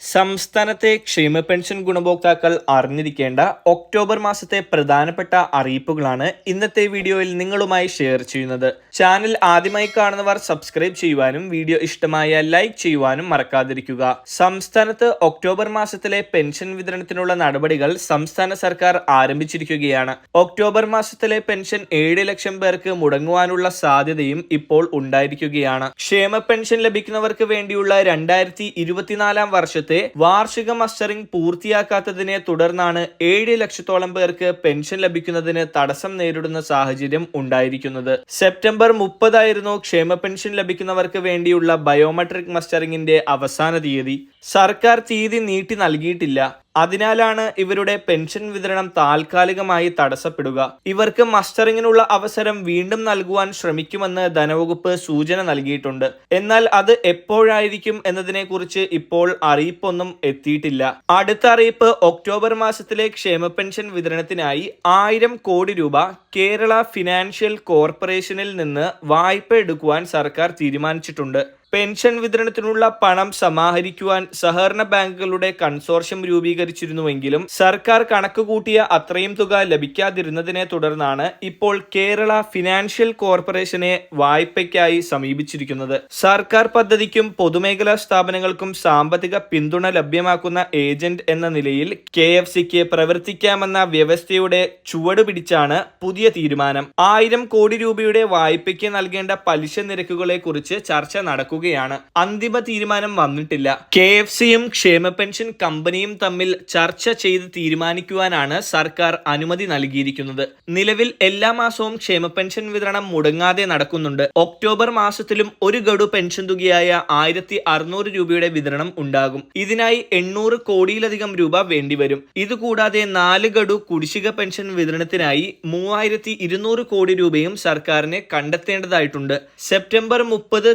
സംസ്ഥാനത്തെ ക്ഷേമ പെൻഷൻ ഗുണഭോക്താക്കൾ അറിഞ്ഞിരിക്കേണ്ട ഒക്ടോബർ മാസത്തെ പ്രധാനപ്പെട്ട അറിയിപ്പുകളാണ് ഇന്നത്തെ വീഡിയോയിൽ നിങ്ങളുമായി ഷെയർ ചെയ്യുന്നത്. ചാനൽ ആദ്യമായി കാണുന്നവർ സബ്സ്ക്രൈബ് ചെയ്യുവാനും വീഡിയോ ഇഷ്ടമായ ലൈക്ക് ചെയ്യുവാനും മറക്കാതിരിക്കുക. സംസ്ഥാനത്ത് ഒക്ടോബർ മാസത്തിലെ പെൻഷൻ വിതരണത്തിനുള്ള നടപടികൾ സംസ്ഥാന സർക്കാർ ആരംഭിച്ചിരിക്കുകയാണ്. ഒക്ടോബർ മാസത്തിലെ പെൻഷൻ ഏഴ് ലക്ഷം പേർക്ക് മുടങ്ങുവാനുള്ള സാധ്യതയും ഇപ്പോൾ ഉണ്ടായിരിക്കുകയാണ്. ക്ഷേമ പെൻഷൻ ലഭിക്കുന്നവർക്ക് വേണ്ടിയുള്ള രണ്ടായിരത്തി ഇരുപത്തിനാലാം വർഷത്തെ വാർഷിക മസ്റ്ററിംഗ് പൂർത്തിയാക്കാത്തതിനെ തുടർന്നാണ് ഏഴ് ലക്ഷത്തോളം പേർക്ക് പെൻഷൻ ലഭിക്കുന്നതിന് തടസ്സം നേരിടുന്ന സാഹചര്യം ഉണ്ടായിരിക്കുന്നത്. സെപ്റ്റംബർ മുപ്പതായിരുന്നു ക്ഷേമ പെൻഷൻ ലഭിക്കുന്നവർക്ക് വേണ്ടിയുള്ള ബയോമെട്രിക് മസ്റ്ററിംഗിന്റെ അവസാന തീയതി. സർക്കാർ തീയതി നീട്ടി നൽകിയിട്ടില്ല. അതിനാലാണ് ഇവരുടെ പെൻഷൻ വിതരണം താൽക്കാലികമായി തടസ്സപ്പെടുക. ഇവർക്ക് മസ്റ്ററിങ്ങിനുള്ള അവസരം വീണ്ടും നൽകുവാൻ ശ്രമിക്കുമെന്ന് ധനവകുപ്പ് സൂചന നൽകിയിട്ടുണ്ട്. എന്നാൽ അത് എപ്പോഴായിരിക്കും എന്നതിനെക്കുറിച്ച് ഇപ്പോൾ അറിയിപ്പൊന്നും എത്തിയിട്ടില്ല. അടുത്ത അറിയിപ്പ് ഒക്ടോബർ മാസത്തിലെ ക്ഷേമ പെൻഷൻ വിതരണത്തിനായി ആയിരം കോടി രൂപ കേരള ഫിനാൻഷ്യൽ കോർപ്പറേഷനിൽ നിന്ന് വായ്പ എടുക്കുവാൻ സർക്കാർ തീരുമാനിച്ചിട്ടുണ്ട്. പെൻഷൻ വിതരണത്തിനുള്ള പണം സമാഹരിക്കുവാൻ സഹകരണ ബാങ്കുകളുടെ കൺസോർഷ്യം രൂപീകരിച്ചിരുന്നുവെങ്കിലും സർക്കാർ കണക്ക് കൂട്ടിയ അത്രയും തുക ലഭിക്കാതിരുന്നതിനെ തുടർന്നാണ് ഇപ്പോൾ കേരള ഫിനാൻഷ്യൽ കോർപ്പറേഷനെ വായ്പയ്ക്കായി സമീപിച്ചിരിക്കുന്നത്. സർക്കാർ പദ്ധതിക്കും പൊതുമേഖലാ സ്ഥാപനങ്ങൾക്കും സാമ്പത്തിക പിന്തുണ ലഭ്യമാക്കുന്ന ഏജന്റ് എന്ന നിലയിൽ കെ എഫ് സിക്ക് പ്രവർത്തിക്കാമെന്ന വ്യവസ്ഥയുടെ ചുവട് പിടിച്ചാണ് പുതിയ തീരുമാനം. ആയിരം കോടി രൂപയുടെ വായ്പയ്ക്ക് നൽകേണ്ട പലിശ നിരക്കുകളെ ചർച്ച ചർച്ച നടക്കുകയാണ്. അന്തിമ തീരുമാനം വന്നിട്ടില്ല. കെ എഫ് സിയും ക്ഷേമ പെൻഷൻ കമ്പനിയും തമ്മിൽ ചർച്ച ചെയ്ത് തീരുമാനിക്കുവാനാണ് സർക്കാർ അനുമതി നൽകിയിരിക്കുന്നത്. നിലവിൽ എല്ലാ മാസവും ക്ഷേമ പെൻഷൻ വിതരണം മുടങ്ങാതെ നടക്കുന്നുണ്ട്. ഒക്ടോബർ മാസത്തിലും ഒരു ഗഡു പെൻഷൻ തുകയായ ആയിരത്തി അറുന്നൂറ് രൂപയുടെ വിതരണം ഉണ്ടാകും. ഇതിനായി എണ്ണൂറ് കോടിയിലധികം രൂപ വേണ്ടിവരും. ഇതുകൂടാതെ നാല് ഗഡു കുടിശ്ശിക പെൻഷൻ വിതരണത്തിനായി മൂവായിരത്തി ഇരുന്നൂറ് കോടി രൂപയും സർക്കാരിനെ കണ്ടെത്തേണ്ടതായിട്ടുണ്ട്. സെപ്റ്റംബർ മുപ്പത്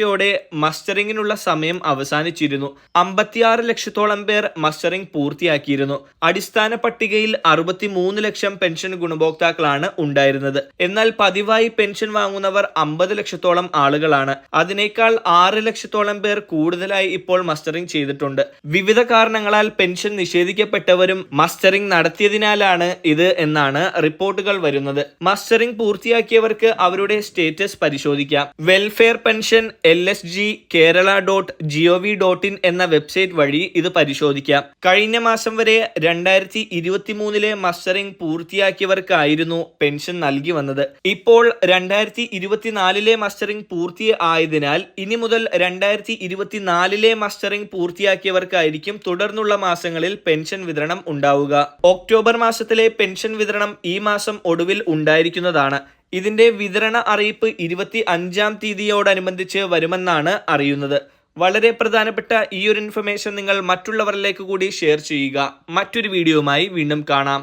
തിങ്കളാഴ്ചയോടെ മസ്റ്ററിങ്ങിനുള്ള സമയം അവസാനിച്ചിരുന്നു. അമ്പത്തിയാറ് ലക്ഷത്തോളം പേർ മസ്റ്ററിംഗ് പൂർത്തിയാക്കിയിരുന്നു. അടിസ്ഥാന പട്ടികയിൽ അറുപത്തിമൂന്ന് ലക്ഷം പെൻഷൻ ഗുണഭോക്താക്കളാണ് ഉണ്ടായിരുന്നത്. എന്നാൽ പതിവായി പെൻഷൻ വാങ്ങുന്നവർ അമ്പത് ലക്ഷത്തോളം ആളുകളാണ്. അതിനേക്കാൾ ആറ് ലക്ഷത്തോളം പേർ കൂടുതലായി ഇപ്പോൾ മസ്റ്ററിംഗ് ചെയ്തിട്ടുണ്ട്. വിവിധ കാരണങ്ങളാൽ പെൻഷൻ നിഷേധിക്കപ്പെട്ടവരും മസ്റ്ററിംഗ് നടത്തിയതിനാലാണ് ഇത് എന്നാണ് റിപ്പോർട്ടുകൾ വരുന്നത്. മസ്റ്ററിംഗ് പൂർത്തിയാക്കിയവർക്ക് അവരുടെ സ്റ്റേറ്റസ് പരിശോധിക്കാം. Welfare pension L S G Kerala dot GOV dot in എന്ന വെബ്സൈറ്റ് വഴി ഇത് പരിശോധിക്കാം. കഴിഞ്ഞ മാസം വരെ രണ്ടായിരത്തി ഇരുപത്തി മൂന്നിലെ മസ്റ്ററിംഗ് പൂർത്തിയാക്കിയവർക്കായിരുന്നു പെൻഷൻ നൽകി വന്നത്. ഇപ്പോൾ രണ്ടായിരത്തി ഇരുപത്തിനാലിലെ മസ്റ്ററിംഗ് പൂർത്തി ആയതിനാൽ ഇനി മുതൽ രണ്ടായിരത്തി ഇരുപത്തിനാലിലെ മസ്റ്ററിംഗ് പൂർത്തിയാക്കിയവർക്കായിരിക്കും തുടർന്നുള്ള മാസങ്ങളിൽ പെൻഷൻ വിതരണം ഉണ്ടാവുക. ഒക്ടോബർ മാസത്തിലെ പെൻഷൻ വിതരണം ഈ മാസം ഒടുവിൽ ഉണ്ടായിരിക്കുന്നതാണ്. ഇതിന്റെ വിതരണ അറിയിപ്പ് ഇരുപത്തി അഞ്ചാം തീയതിയോടനുബന്ധിച്ച് വരുമെന്നാണ് അറിയുന്നത്. വളരെ പ്രധാനപ്പെട്ട ഈ ഒരു ഇൻഫർമേഷൻ നിങ്ങൾ മറ്റുള്ളവരിലേക്ക് കൂടി ഷെയർ ചെയ്യുക. മറ്റൊരു വീഡിയോയുമായി വീണ്ടും കാണാം.